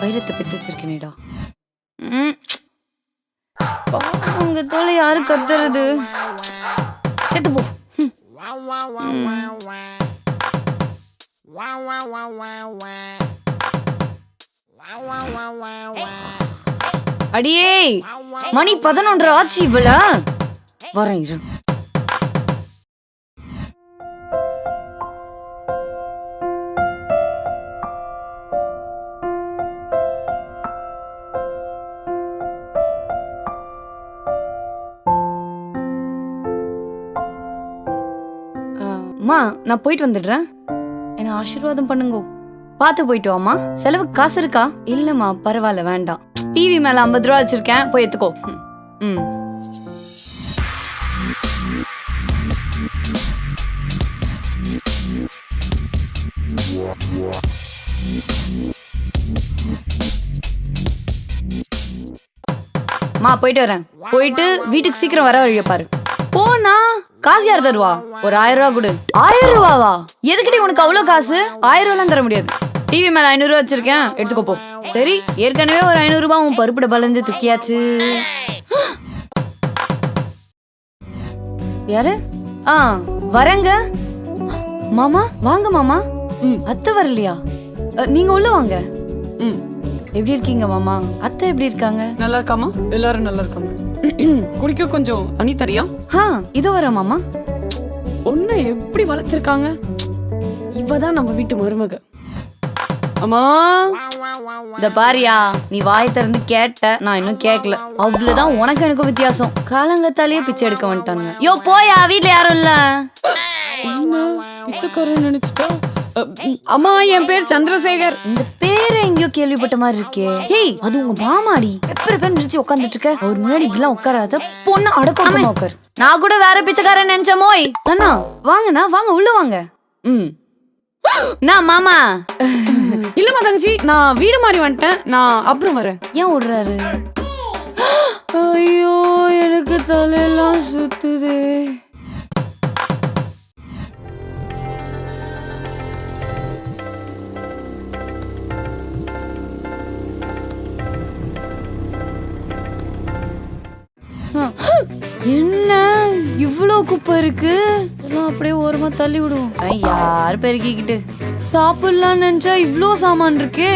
வைரத்தை பெத்து வச்சிருக்கேனேடா. உங்க தோலை யாரு கத்துறது? செத்து போ. அடியே மணி பதினொன்று ஆச்சு இவ்வளா வரேன் இரு. அம்மா நான் போயிட்டு வந்துடுறேன். என்ன ஆசீர்வாதம் பண்ணுங்க. பார்த்து போயிட்டு வாமா செலவுக்கு காசு இருக்கா? இல்லம்மா பரவாயில்ல வேண்டாம். டிவி மேல ஐம்பது ரூபா வச்சிருக்கேன் போய் எடுத்துக்கோ. ம். ம். மா போயிட்டு வரேன். போயிட்டு வீட்டுக்கு சீக்கிரம் வர வழிய பாரு. போனா காசு யார் தருவா? ஒரு ஆயிரம் ரூபா கொடு. ஆயிரம் ரூபாவா? எதுக்கிட்ட உனக்கு அவ்வளவு காசு? ஆயிரம் ரூபாலாம் தர முடியாது. டிவி மேல ஐநூறு ரூபா வச்சிருக்கேன். எடுத்துக்கோ போ. சரி ஏற்கனவே ஒரு ஐநூறு ரூபாய் உன் பருப்பு டப்பாலேருந்து துக்கியாச்சு. யாரு? ஆ வரேங்க. மாமா வாங்க மாமா. ம். அத்தை வரலையா? நீங்க உள்ள வாங்க. ம். எப்படி இருக்கீங்க மாமா? அத்தை எப்படி இருக்காங்க? நல்லா இருக்காமா எல்லாரும் நல்லா இருக்காங்க. குடிக்க கொஞ்சம் தண்ணி தரியா? ஆ இதோ வரேன் மாமா. ஒன்ன எப்படி வளர்த்திருக்காங்க? இவதான் நம்ம வீட்டு மருமக. அம்மா! இந்த பாரியா நீ வாய் திறந்து கேட்ட நான் இன்னும் கேட்கல அவ்வளவுதான் உனக்கு எனக்கு வித்தியாசம். காலங்கத்தாலேயே பிச்சை எடுக்க வந்துட்டானுங்க. யோ போயா வீட்ல யாரும் இல்ல? நினைச்சிட்டா? அம்மா என் பேர் சந்திரசேகர். இந்த பேரை எங்கேயோ கேள்விப்பட்ட மாதிரி இருக்கே. ஹேய் அது உங்க மாமாடி. எப்ப பேர் விரிச்சு உட்காந்துட்டு இருக்க? அவர் முன்னாடி இப்படிலாம் உட்காராத பொண்ணு அடக்கமா உட்கார் நான் கூட வேற பிச்சைக்காரன் நினைச்ச மோய். அண்ணா வாங்கண்ணா வாங்க உள்ள வாங்க. ம். நான் மாமா. இல்லம்மா தங்கச்சி நான் வீடு மாறி வந்துட்டேன். நான் அப்புறம் வரேன். ஏன் விடுறாரு ஐயோ எனக்கு தலையெல்லாம் சுத்துது. என்ன? இவ்ளோ குப்பை இருக்கு? இதெல்லாம் அப்படியே ஓரமா தள்ளி விடுவோம். யார் பெருக்கிக்கிட்டு? சாப்பிடலாம்னு நினைச்சா இவ்ளோ சாமான் இருக்கே.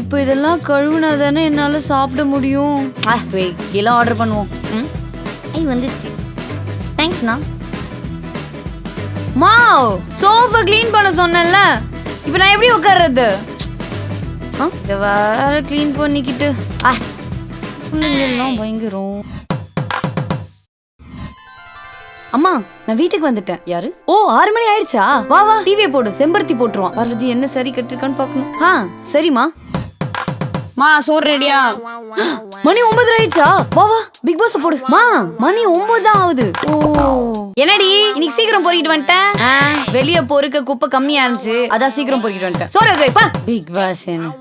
இப்போ இதெல்லாம் கழுவுனா தானே என்னால சாப்பிட முடியும். எல்லாம் ஆர்டர் பண்ணுவோம். ம்? ஐ வந்துச்சு. தேங்க்ஸ்ண்ணா மாவ் சோஃபா க்ளீன் பண்ண சொன்னேன்ல. இப்போ நான் எப்படி உட்கார்றது? ஆ இதை வேற க்ளீன் பண்ணிக்கிட்டு. எல்லாம் பயங்கரம். அம்மா நான் வீட்டுக்கு வந்துட்டேன். யாரு? ஓ ஆறு மணி ஆயிடுச்சா? வா வா டிவியை போடு. செம்பருத்தி போட்டுருவான். வர்றது என்ன சரி கட்டிருக்கான்னு பாக்கணும் ஆ சரிம்மா. மா சோறு ரெடியா? மணி ஒன்பது ஆயிடுச்சா? வா வா பிக் பாஸ் போடு. மா மணி ஒன்பது தான் ஆகுது. ஓ. என்னடி இன்னைக்கு சீக்கிரம் பொறிக்கிட்டு வந்துட்டேன்? வெளிய பொறுக்க குப்பை கம்மியா இருந்துச்சு. அதான் சீக்கிரம் பொறிக்கிட்டு வந்துட்டேன். சோறு வைப்பா பிக் பாஸ் என்ன?